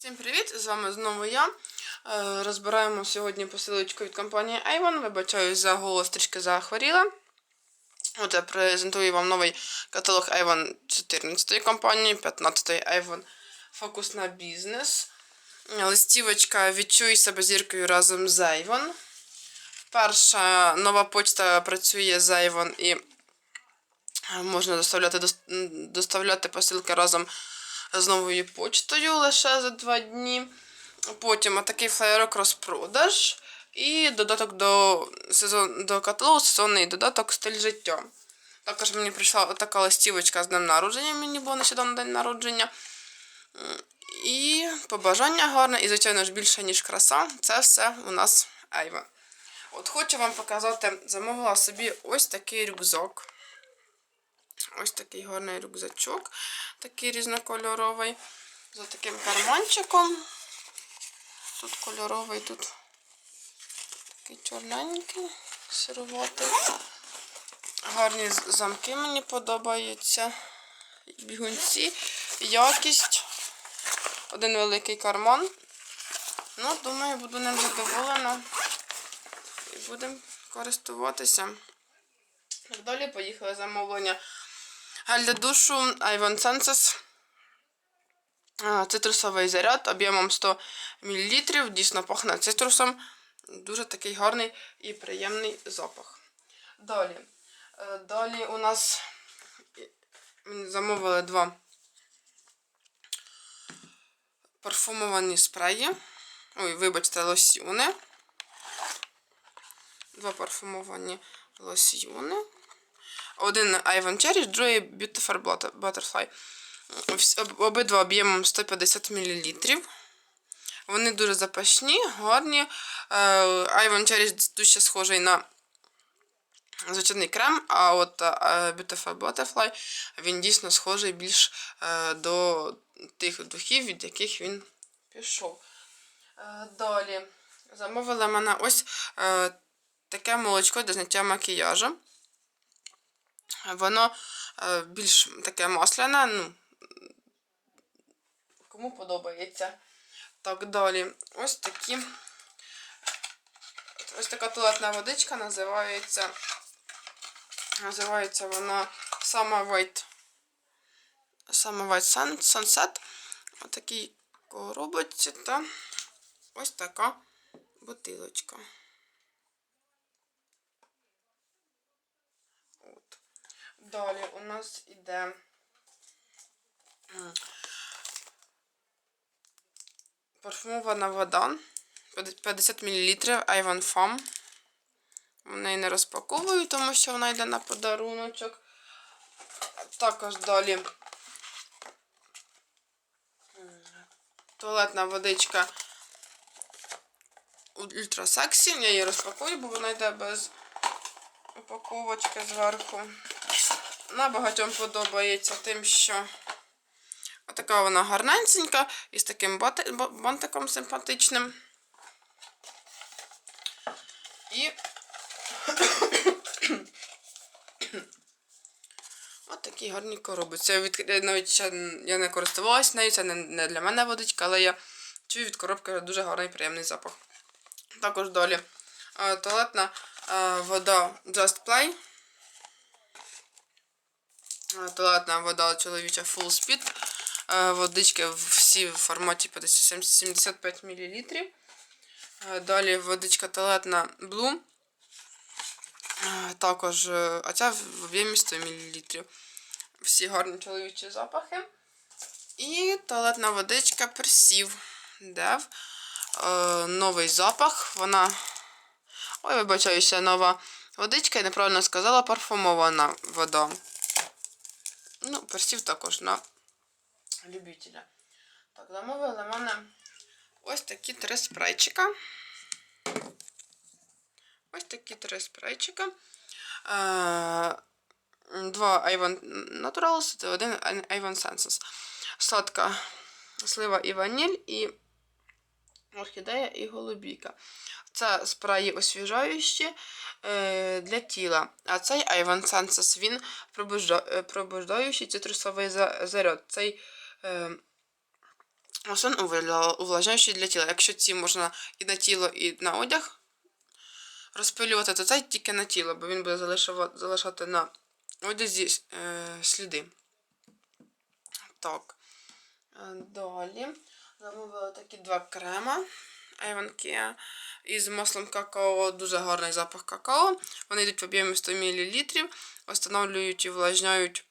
Всім привіт! З вами знову я. Е, Розбираємо сьогодні посилочку від компанії Avon. Вибачаюсь за голос, трішки захворіла. От я презентую вам новий каталог Avon 14 компанії, 15 Avon Фокус на бізнес. Листівочка Відчуй себе зіркою разом з Avon. Перша нова почта працює з Avon і можна доставляти, доставляти посилки разом з новою почтою лише за два дні. Потім отакий флеєрок розпродаж. І додаток до, сезон, до каталогу сезонний додаток стиль життя. Також мені прийшла така листівочка з днем народження, мені було нещодавно день народження. І побажання гарне, і, звичайно ж, більше, ніж краса. Це все у нас Айва. От хочу вам показати, замовила собі ось такий рюкзак. Ось такий гарний рюкзачок, такий різнокольоровий, за таким карманчиком. Тут кольоровий, тут такий чорненький, сироватий. Гарні замки мені подобаються. Бігунці, якість. Один великий карман. Ну, думаю, буду ним задоволена. І будемо користуватися. Далі поїхали замовлення. Гель для душу Ivan Senses. Цитрусовий заряд об'ємом 100 мл. Дійсно пахне цитрусом. Дуже такий гарний і приємний запах. Далі. Е, Далі у нас замовили два парфумовані спреї. Ой, вибачте, лосьйони. Два парфумовані лосьйони. Один Ivan Cherry, другий Beautiful Butterfly. Обидва об'ємом 150 мл. Вони дуже запашні, гарні. Е, Ivan Cherry дуже схожий на звичайний крем, а от е, Beautiful Butterfly він дійсно схожий більш е, до тих духів, від яких він пішов. Далі замовила мене ось таке молочко для зняття макіяжу. Воно е, більш таке масляне, ну, кому подобається. Так, далі. Ось такі. Ось така туалетна водичка називається. Називається вона Summer White. Summer White Sun, Sunset. Отакій коробочці та ось така бутилочка. Далі у нас іде парфумована вода 50 мл Fam. Вони її не розпаковую, тому що вона йде на подаруночок. Також далі туалетна водичка Ультра Сексі. Я її розпакую, бо вона йде без упаковочки зверху. Вона багатьом подобається тим, що така вона гарненька із таким бантиком симпатичним. І от такі гарні коробочці. Я від... навіть ще я не користувалась нею, це не, не для мене водичка, але я чую від коробки дуже гарний приємний запах. Також далі е, туалетна е, вода Just Play. Туалетна вода чоловіча Full Speed. Е, Водички всі в форматі 75 мл. Е, Далі водичка туалетна Blue. Е, Також, а ця в об'ємі 100 мл. Всі гарні чоловічі запахи. І туалетна водичка Персів. Дев. Новий запах. Вона. Ой, вибачаюся, нова водичка, я неправильно сказала, парфумована вода. Ну, персів також на любителя. Так, замовили в мене ось такі три спрайчика. Ось такі три спрайчика. Е, Два Avon Naturals та один Avon Senses. Сладка слива і ваніль, і орхідея і голубіка. Це спраї освіжаючі е, для тіла. А цей Ivan Senses, він е, пробуждаючий цитрусовий за- заряд. Цей е, Лосьон увлажняючий для тіла. Якщо ці можна і на тіло, і на одяг розпилювати, то цей тільки на тіло, бо він буде залишати на одязі сліди. Так. Далі замовила такі два крема Kia із маслом какао. Дуже гарний запах какао. Вони йдуть в об'ємі 100 мл, встановлюють і увлажняють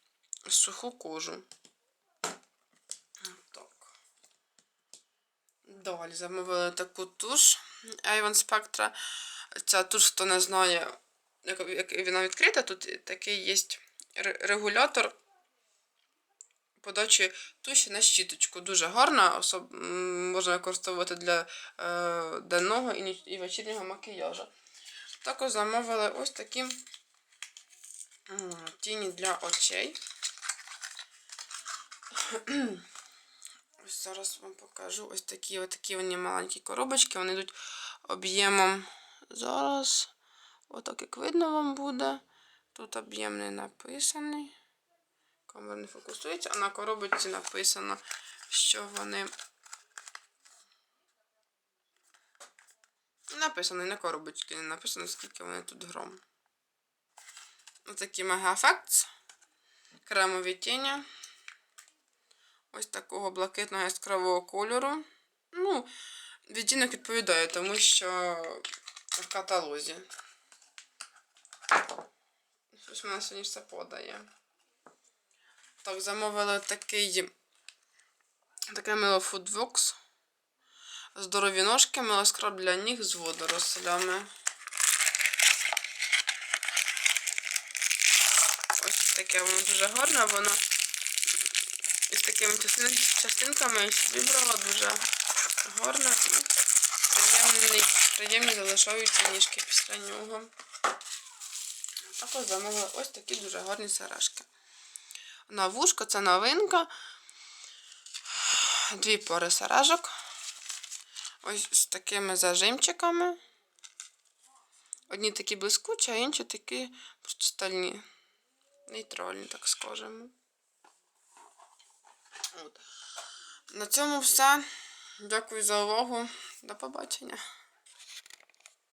суху кожу. Так. Далі замовили таку туш Avon Spectra. Ця туш, хто не знає, як вона відкрита, тут такий є регулятор подачі туші на щіточку. Дуже гарна, особ... можна використовувати для е, денного і, і вечірнього макіяжу. Також замовили ось такі тіні для очей. Ось зараз вам покажу ось такі ось такі вони маленькі коробочки. Вони йдуть об'ємом зараз. Отак як видно вам буде. Тут об'єм не написаний. Камера не фокусується, а на коробочці написано, що вони. Написано і на коробочці не написано, скільки вони тут гром. Ось такі Mega Effects. Кремові тіні. Ось такого блакитного яскравого кольору. Ну, відтінок відповідає, тому що в каталозі. Щось вона сьогодні все подає. Так, замовили такий таке мило Foodvox. Здорові ножки, милоскраб для ніг з водорослями. Ось таке воно дуже гарне, воно із такими частинками собі дуже гарно і приємний, приємні залишаються ніжки після нього. Також замовила ось такі дуже гарні сережки. На вушко це новинка. Дві пари сережок. Ось з такими зажимчиками. Одні такі блискучі, а інші такі просто стальні. Нейтральні, так скажемо. От. На цьому все. Дякую за увагу. До побачення.